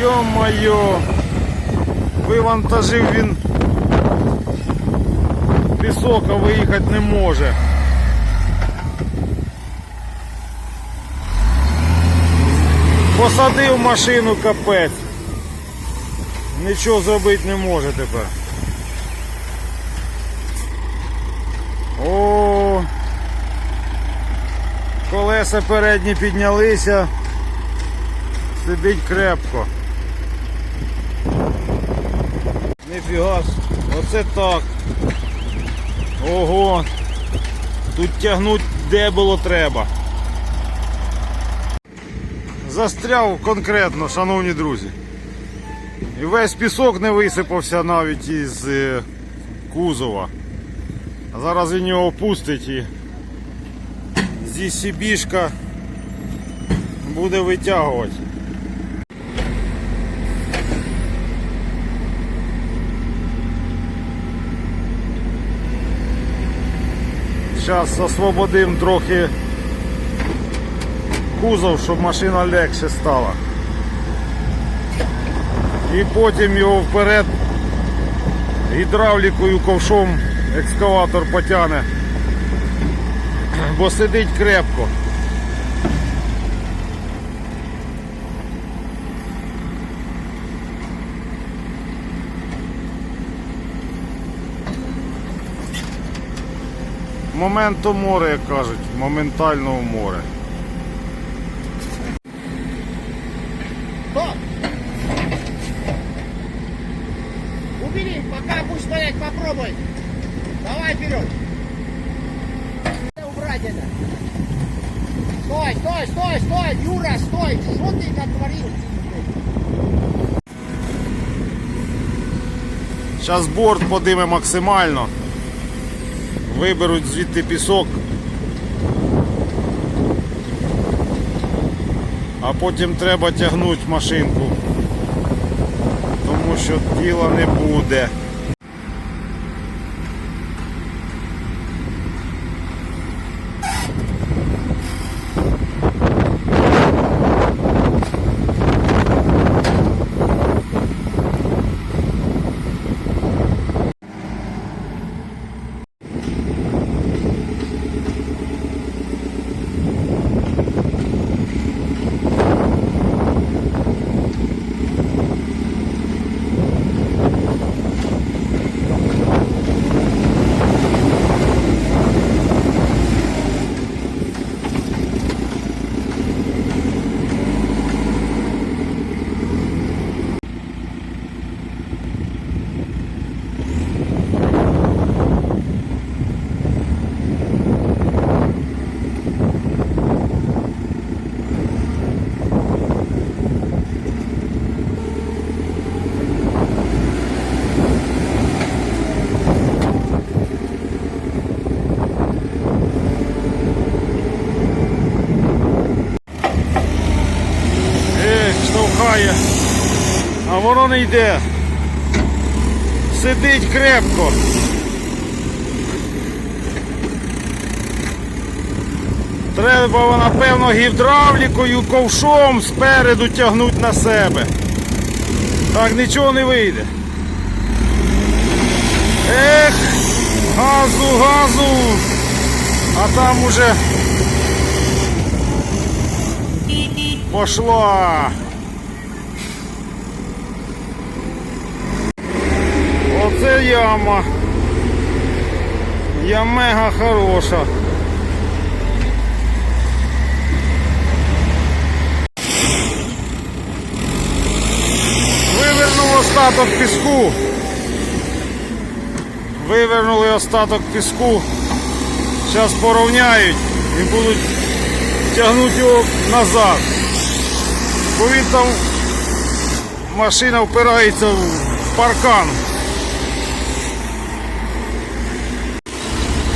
Йо-моє! Вивантажив він пісок, а виїхати не може. Посадив машину капець. Нічого зробити не може тепер. О, колеса передні піднялися. Сидить крепко. Ніфіга, ж, оце так. Ого. Тут тягнуть де було треба. Застряв конкретно, шановні друзі. І весь пісок не висипався навіть із е, кузова. А зараз він його опустить і зі сібішка буде витягувати. Зараз освободимо трохи кузов, щоб машина легше стала. І потім його вперед гідравлікою ковшом екскаватор потягне, бо сидить крепко. Моменту море, як кажуть, моментально в море. Стоп! Убери, пока будешь стоять, попробуй. Давай вперед. Убрать это. Стой, стой, стой, стой, Юра, стой. Что ты натворил? Зараз борт подиме максимально. Виберуть звідти пісок. А потім треба тягнути машинку. Тому що діла не буде. Ех, штовхає. А воно не йде. Сидить крепко. Треба, напевно, гідравлікою, ковшом спереду тягнути на себе. Так нічого не вийде. Ех, газу, газу. А там уже пошла. Оце яма. Я мега хороша. Вивернув остаток піску. Вивернули остаток піску. Зараз порівняють і будуть тягнути його назад. Бо він там машина впирається в паркан.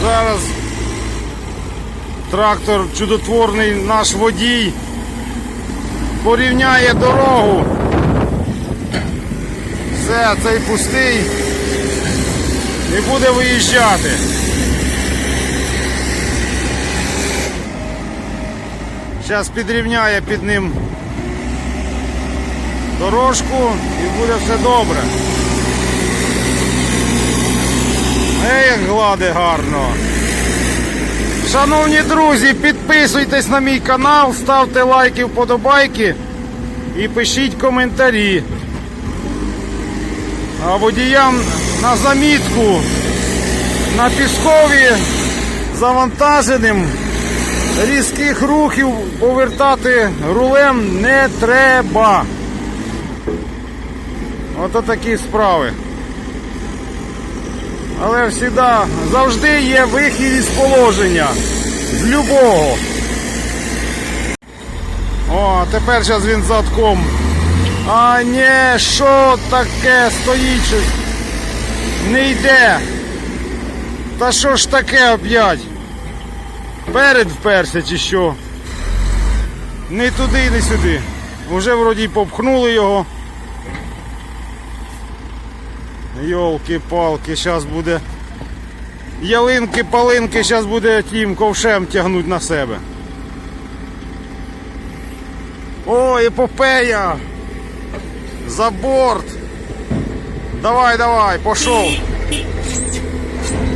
Зараз трактор чудотворний наш водій порівняє дорогу. Все, цей пустий і буде виїжджати. Зараз підрівняє під ним дорожку і буде все добре. Ей, як глади гарно. Шановні друзі, підписуйтесь на мій канал, ставте лайки, вподобайки і пишіть коментарі. А водіям на замітку на піскові завантаженим різких рухів повертати рулем не треба. Ото такі справи. Але всіда, завжди є вихід із положення. З любого. О, тепер зараз він задком. А не, що таке стоїть? Не йде. Та що ж таке оп'ять? Перед вперся чи що? Не туди, не сюди. Уже вроді попхнули його. Йолки-палки, зараз буде. Ялинки, палинки, зараз буде тим ковшем тягнути на себе. О, епопея! За борт! Давай, давай, пошов!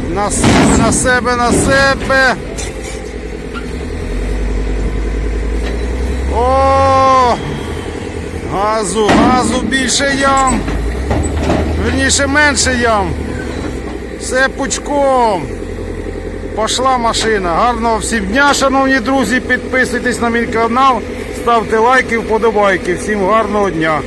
На себе, на себе, на себе! О! Газу, газу більше ям! Верніше менше ям. Все пучком. Пошла машина. Гарного всім дня, шановні друзі. Підписуйтесь на мій канал, ставте лайки, вподобайки. Всім гарного дня.